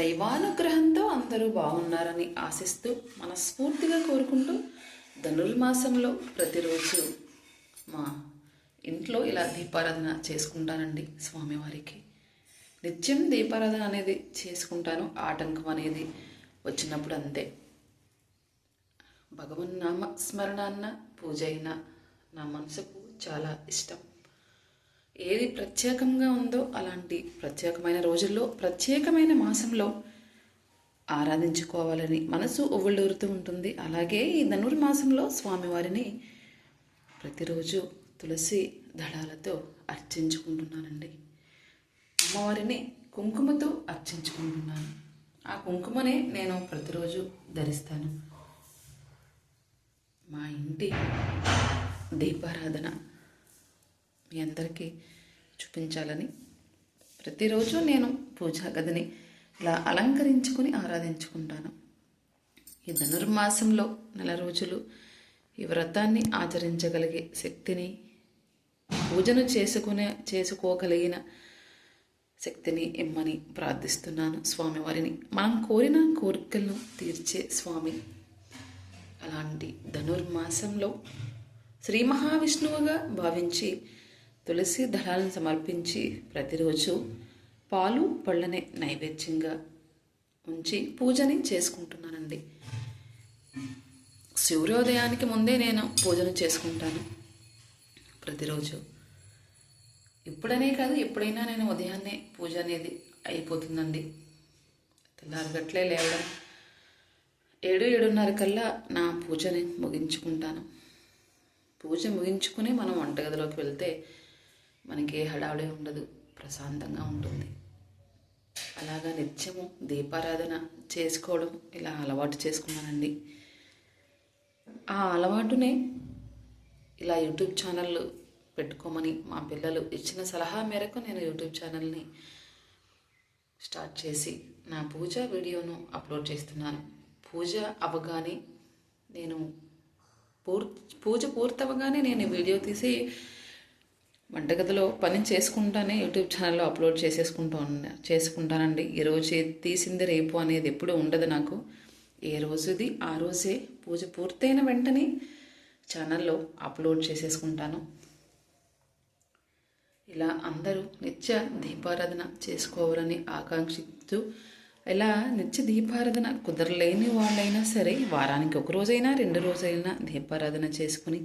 దైవానుగ్రహంతో అందరూ బాగున్నారని ఆశిస్తూ మనస్ఫూర్తిగా కోరుకుంటూ ధనుర్మాసంలో ప్రతిరోజు మా ఇంట్లో ఇలా దీపారాధన చేసుకుంటానండి స్వామివారికి. నిత్యం దీపారాధన అనేది చేసుకుంటాను ఆటంకం అనేది వచ్చినప్పుడు అంతే. భగవన్నామ స్మరణ అన్న పూజ అయినా నా మనసుకు చాలా ఇష్టం. ఏది ప్రత్యేకంగా ఉందో అలాంటి ప్రత్యేకమైన రోజుల్లో ప్రత్యేకమైన మాసంలో ఆరాధించుకోవాలని మనసు ఉవ్వుళ్ళూరుతూ ఉంటుంది. అలాగే ఈ ధనుర్మాసంలో స్వామివారిని ప్రతిరోజు తులసి దళాలతో అర్చించుకుంటున్నానండి. అమ్మవారిని కుంకుమతో అర్చించుకుంటున్నాను. ఆ కుంకుమనే నేను ప్రతిరోజు ధరిస్తాను. మా ఇంటి దీపారాధన మీ అందరికీ చూపించాలని ప్రతిరోజు నేను పూజా గదిని ఇలా అలంకరించుకొని ఆరాధించుకుంటాను. ఈ ధనుర్మాసంలో నెల రోజులు ఈ వ్రతాన్ని ఆచరించగలిగే శక్తిని పూజను చేసుకునే చేసుకోగలిగిన శక్తిని ఇమ్మని ప్రార్థిస్తున్నాను స్వామివారిని. మనం కోరిన కోరికలను తీర్చే స్వామి. అలాంటి ధనుర్మాసంలో శ్రీ మహావిష్ణువుగా భావించి తులసి దళాలను సమర్పించి ప్రతిరోజు పాలు పళ్ళనే నైవేద్యంగా ఉంచి పూజని చేసుకుంటున్నానండి. సూర్యోదయానికి ముందే నేను పూజను చేసుకుంటాను ప్రతిరోజు. ఇప్పుడనే కాదు ఎప్పుడైనా నేను ఉదయాన్నే పూజ అనేది అయిపోతుందండి. తెల్లారగట్లే లేవడం. ఏడు ఏడున్నర కల్లా నా పూజని ముగించుకుంటాను. పూజ ముగించుకుని మనం వంటగదిలోకి వెళ్తే మనకి ఏ హడావుడి ఉండదు ప్రశాంతంగా ఉంటుంది. అలాగా నిత్యము దీపారాధన చేసుకోవడం ఇలా అలవాటు చేసుకున్నానండి. ఆ అలవాటునే ఇలా యూట్యూబ్ ఛానల్ పెట్టుకోమని మా పిల్లలు ఇచ్చిన సలహా మేరకు నేను యూట్యూబ్ ఛానల్ని స్టార్ట్ చేసి నా పూజ వీడియోను అప్లోడ్ చేస్తున్నాను. పూజ అవగానే నేను పూర్ పూజ పూర్తవగానే నేను వీడియో తీసి వంటగదిలో పని చేసుకుంటానే యూట్యూబ్ ఛానల్లో అప్లోడ్ చేసేసుకుంటూ చేసుకుంటానండి. చేసుకుంటానండి ఈరోజు తీసింది రేపు అనేది ఎప్పుడూ ఉండదు నాకు. ఏ రోజుది? ఆ రోజే పూజ పూర్తయిన వెంటనే ఛానల్లో అప్లోడ్ చేసేసుకుంటాను. ఇలా అందరూ నిత్య దీపారాధన చేసుకోవాలని ఆకాంక్షిస్తూ ఇలా నిత్య దీపారాధన కుదరలేని వాళ్ళైనా సరే వారానికి ఒక రోజైనా రెండు రోజైనా దీపారాధన చేసుకుని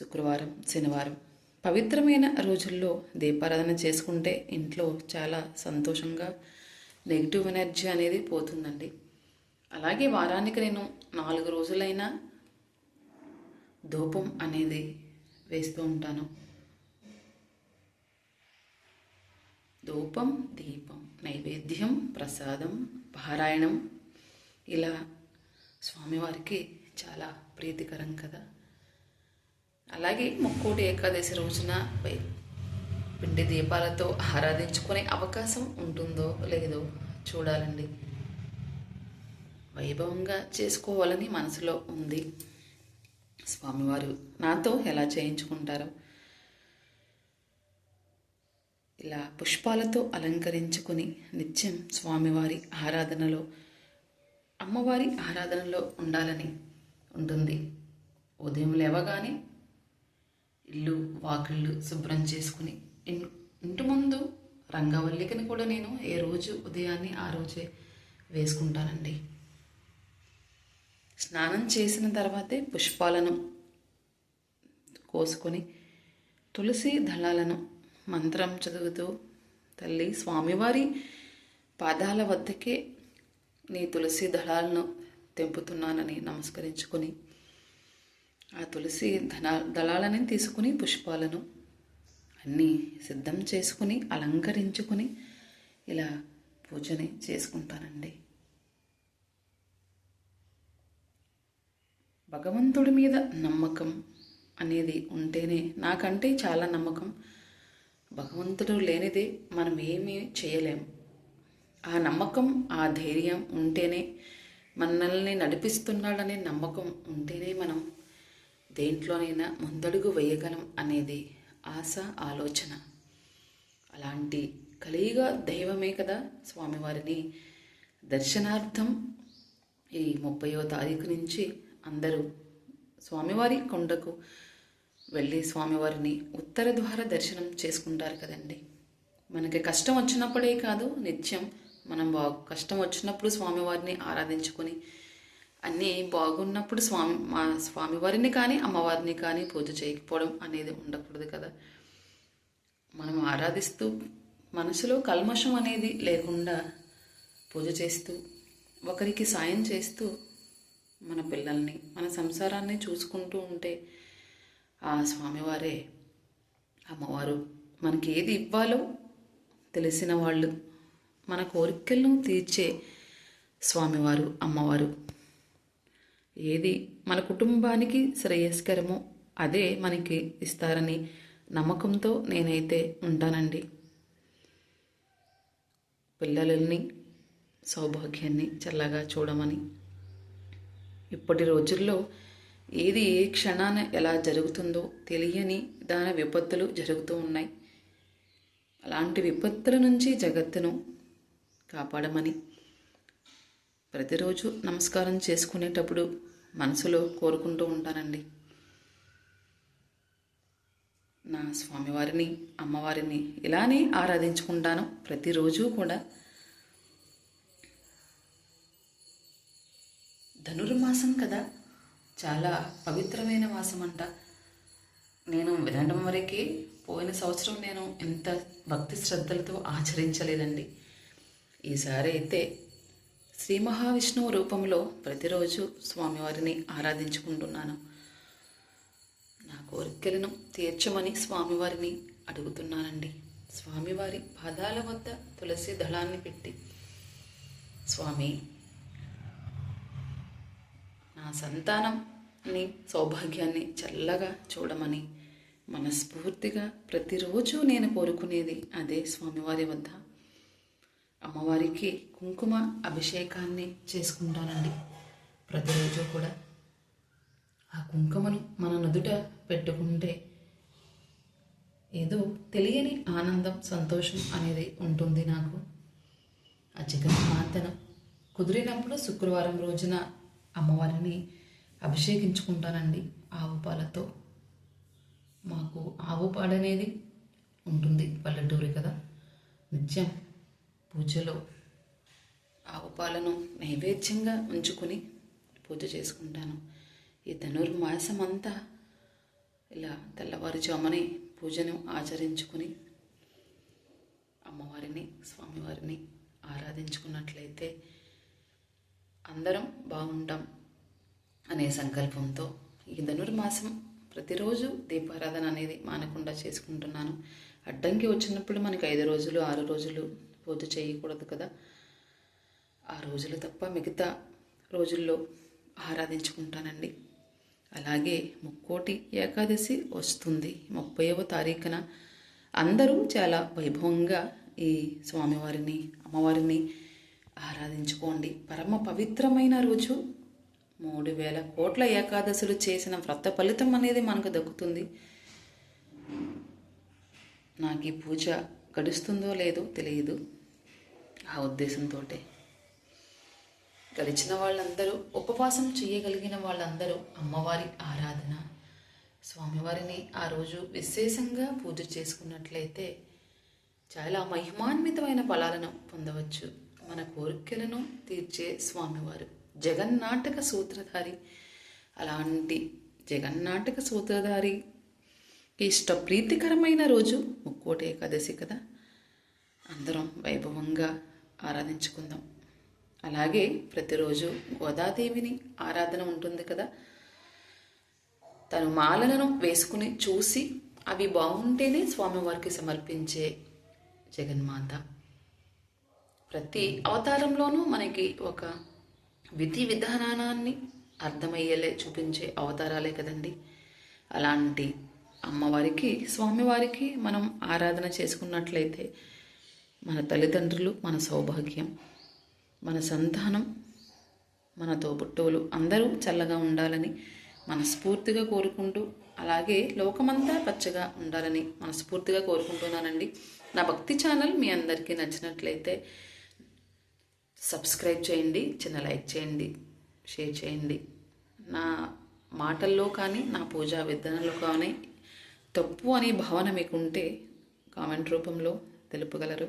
శుక్రవారం శనివారం. పవిత్రమైన రోజుల్లో దీపారాధన చేసుకుంటే ఇంట్లో చాలా సంతోషంగా నెగిటివ్ ఎనర్జీ అనేది పోతుందండి. అలాగే వారానికి నేను నాలుగు రోజులైనా ధూపం అనేది వేస్తూ ఉంటాను. ధూపం దీపం నైవేద్యం ప్రసాదం పారాయణం ఇలా స్వామివారికి చాలా ప్రీతికరం కదా. అలాగే ముక్కోటి ఏకాదశి రోజున వై- పిండి దీపాలతో ఆరాధించుకునే అవకాశం ఉంటుందో లేదో చూడాలండి. వైభవంగా చేసుకోవాలని మనసులో ఉంది. స్వామివారు నాతో ఎలా చేయించుకుంటారో. ఇలా పుష్పాలతో అలంకరించుకుని నిత్యం స్వామివారి ఆరాధనలో అమ్మవారి ఆరాధనలో ఉండాలని ఉంటుంది. ఉదయం లేవగానే ఇల్లు వాకిళ్ళు శుభ్రం చేసుకుని ఇన్- ఇంటి ముందు రంగవల్లికని కూడా నేను ఏ రోజు ఉదయాన్నే ఆ రోజే వేసుకుంటానండి. స్నానం చేసిన తర్వాతే పుష్పాలను కోసుకొని తులసి దళాలను మంత్రం చదువుతూ తల్లి స్వామివారి పాదాల వద్దకే నీ తులసి దళాలను తెంపుతున్నానని నమస్కరించుకొని ఆ తులసి ధన దళాలని తీసుకుని పుష్పాలను అన్నీ సిద్ధం చేసుకుని అలంకరించుకుని ఇలా పూజని చేసుకుంటానండి. భగవంతుడి మీద నమ్మకం అనేది ఉంటేనే నాకంటే చాలా నమ్మకం. భగవంతుడు లేనిదే మనం ఏమీ చేయలేం. ఆ నమ్మకం ఆ ధైర్యం ఉంటేనే మనల్ని నడిపిస్తున్నాడనే నమ్మకం ఉంటేనే మనం దేంట్లోనైనా ముందడుగు వేయగలం అనేది ఆశ ఆలోచన. అలాంటి కలియుగ దైవమే కదా స్వామివారిని. దర్శనార్థం ఈ ముప్పయో తారీఖు నుంచి అందరూ స్వామివారి కొండకు వెళ్ళి స్వామివారిని ఉత్తర ద్వార దర్శనం చేసుకుంటారు కదండి. మనకి కష్టం వచ్చినప్పుడే కాదు నిత్యం మనం కష్టం వచ్చినప్పుడు స్వామివారిని ఆరాధించుకొని అన్నీ బాగున్నప్పుడు స్వామి మా స్వామివారిని కానీ అమ్మవారిని కానీ పూజ చేయకపోవడం అనేది ఉండకూడదు కదా. మనం ఆరాధిస్తూ మనసులో కల్మషం అనేది లేకుండా పూజ చేస్తూ ఒకరికి సాయం చేస్తూ మన పిల్లల్ని మన సంసారాన్ని చూసుకుంటూ ఉంటే ఆ స్వామివారే అమ్మవారు మనకి ఏది ఇవ్వాలో తెలిసిన వాళ్ళు మన కోరికలను తీర్చే స్వామివారు అమ్మవారు. ఏది మన కుటుంబానికి శ్రేయస్కరమో అదే మనకి ఇస్తారని నమ్మకంతో నేనైతే ఉంటానండి. పిల్లలని సౌభాగ్యాన్ని చల్లగా చూడమని. ఇప్పటి రోజుల్లో ఏది ఏ క్షణాన ఎలా జరుగుతుందో తెలియని దాని విపత్తులు జరుగుతూ ఉన్నాయి. అలాంటి విపత్తుల నుంచి జగత్తును కాపాడమని ప్రతిరోజు నమస్కారం చేసుకునేటప్పుడు మనసులో కోరుకుంటూ ఉంటానండి. నా స్వామివారిని అమ్మవారిని ఇలానే ఆరాధించుకుంటాను ప్రతిరోజు కూడా. ధనుర్మాసం కదా చాలా పవిత్రమైన మాసం అంట నేను వినడం వరకే పోయిన సంవత్సరం నేను ఎంత భక్తి శ్రద్ధలతో ఆచరించలేదండి. ఈసారి అయితే శ్రీ మహావిష్ణువు రూపంలో ప్రతిరోజు స్వామివారిని ఆరాధించుకుంటున్నాను. నా కోరికలను తీర్చమని స్వామివారిని అడుగుతున్నానండి. స్వామివారి పాదాల వద్ద తులసి దళాన్ని పెట్టి స్వామి నా సంతానంని సౌభాగ్యాన్ని చల్లగా చూడమని మనస్ఫూర్తిగా ప్రతిరోజు నేను కోరుకునేది అదే స్వామివారి వద్ద. అమ్మవారికి కుంకుమ అభిషేకాన్ని చేసుకుంటానండి. ప్రతిరోజు కూడా ఆ కుంకుమను మన నుదుట పెట్టుకుంటే ఏదో తెలియని ఆనందం సంతోషం అనేది ఉంటుంది నాకు. ఆ జగన్మాతను కుదిరినప్పుడు శుక్రవారం రోజున అమ్మవారిని అభిషేకించుకుంటానండి ఆవు పాలతో. మాకు ఆవు పాడనేది ఉంటుంది పల్లెటూరి కదా. నిత్యం పూజలో ఆవు పాలను నైవేద్యంగా ఉంచుకుని పూజ చేసుకుంటాను. ఈ ధనుర్మాసం అంతా ఇలా తెల్లవారుజామునే పూజను ఆచరించుకుని అమ్మవారిని స్వామివారిని ఆరాధించుకున్నట్లయితే అందరం బాగుంటాం అనే సంకల్పంతో ఈ ధనుర్మాసం ప్రతిరోజు దీపారాధన అనేది మానకుండా చేసుకుంటున్నాను. అడ్డంకి వచ్చినప్పుడు మనకి ఐదు రోజులు ఆరు రోజులు పూజ చేయకూడదు కదా. ఆ రోజులు తప్ప మిగతా రోజుల్లో ఆరాధించుకుంటానండి. అలాగే ముక్కోటి ఏకాదశి వస్తుంది. ముప్పైవ తారీఖున అందరూ చాలా వైభవంగా ఈ స్వామివారిని అమ్మవారిని ఆరాధించుకోండి. పరమ పవిత్రమైన రోజు. మూడు వేల కోట్ల ఏకాదశులు చేసిన వ్రత ఫలితం అనేది మనకు దక్కుతుంది. నాకు ఈ పూజ గడుస్తుందో లేదో తెలియదు ఆ ఉద్దేశంతో గడిచిన వాళ్ళందరూ ఉపవాసం చేయగలిగిన వాళ్ళందరూ అమ్మవారి ఆరాధన. స్వామివారిని ఆ రోజు విశేషంగా పూజ చేసుకున్నట్లయితే చాలా మహిమాన్వితమైన ఫలాలను పొందవచ్చు. మన కోరికలను తీర్చే స్వామివారు. జగన్నాటక సూత్రధారి. అలాంటి జగన్నాటక సూత్రధారి ఇష్ట ప్రీతికరమైన రోజు. ముక్కోటి ఏకాదశి కదా. అందరం వైభవంగా ఆరాధించుకుందాం. అలాగే ప్రతిరోజు గోదాదేవిని ఆరాధన ఉంటుంది కదా. తను మాలలను వేసుకుని చూసి అవి బాగుంటేనే స్వామివారికి సమర్పించే జగన్మాత. ప్రతి అవతారంలోనూ మనకి ఒక విధి విధానాన్ని అర్థమయ్యేలే చూపించే అవతారాలే కదండి. అలాంటి అమ్మవారికి స్వామివారికి మనం ఆరాధన చేసుకున్నట్లయితే మన తల్లిదండ్రులు మన సౌభాగ్యం మన సంతానం మన తోబుట్టువులు అందరూ చల్లగా ఉండాలని మనస్ఫూర్తిగా కోరుకుంటూ అలాగే లోకమంతా పచ్చగా ఉండాలని మనస్ఫూర్తిగా కోరుకుంటున్నానండి. నా భక్తి ఛానల్ మీ అందరికీ నచ్చినట్లయితే సబ్స్క్రైబ్ చేయండి చిన్న లైక్ చేయండి షేర్ చేయండి. నా మాటల్లో కానీ నా పూజా విధానంలో కానీ తప్పు అనే భావన మీకు ఉంటే కామెంట్ రూపంలో తెలుపగలరు.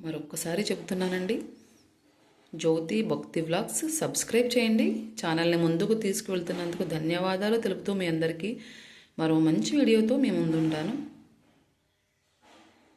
మరొక్కసారి చెప్తున్నానండి. జ్యోతి భక్తి వ్లాగ్స్ సబ్స్క్రైబ్ చేయండి. ఛానల్ని ముందుకు తీసుకువెళ్తున్నందుకు ధన్యవాదాలు. తెలుపుతూ మీ అందరికీ మరో మంచి వీడియోతో మీ ముందుంటాను.